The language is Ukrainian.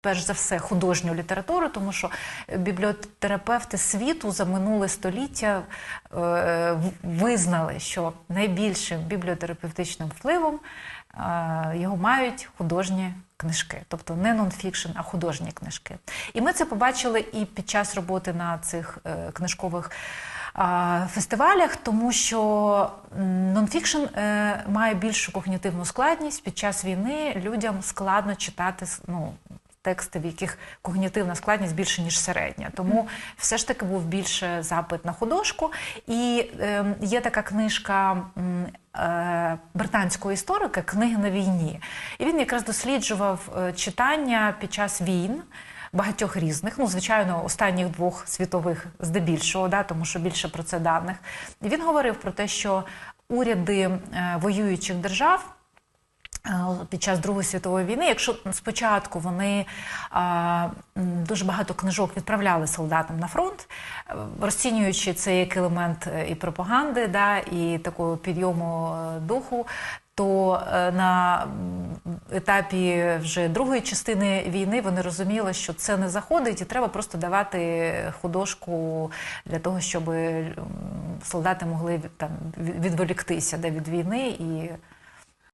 перш за все художню літературу, тому що бібліотерапевти світу за минуле століття е, визнали, що найбільшим бібліотерапевтичним впливом е, його мають художні книжки, тобто не нонфікшн, а художні книжки. І ми це побачили і під час роботи на цих е, книжкових фестивалях, тому що нонфікшн має більшу когнітивну складність. Під час війни людям складно читати ну, тексти, в яких когнітивна складність більше, ніж середня. Тому все ж таки був більше запит на художку. І е, є така книжка. е, Британського історика книги на війні, і він якраз досліджував е, читання під час війн багатьох різних, ну звичайно, останніх двох світових здебільшого, да, тому що більше про це даних. І він говорив про те, що уряди е, воюючих держав. Е, Під час Другої світової війни, якщо спочатку вони а, дуже багато книжок відправляли солдатам на фронт, е, розцінюючи це як елемент е, і пропаганди, да, і такого підйому е, духу, то е, на етапі вже другої частини війни вони розуміли, що це не заходить, і треба просто давати художку для того, щоб солдати могли там відволіктися да, від війни і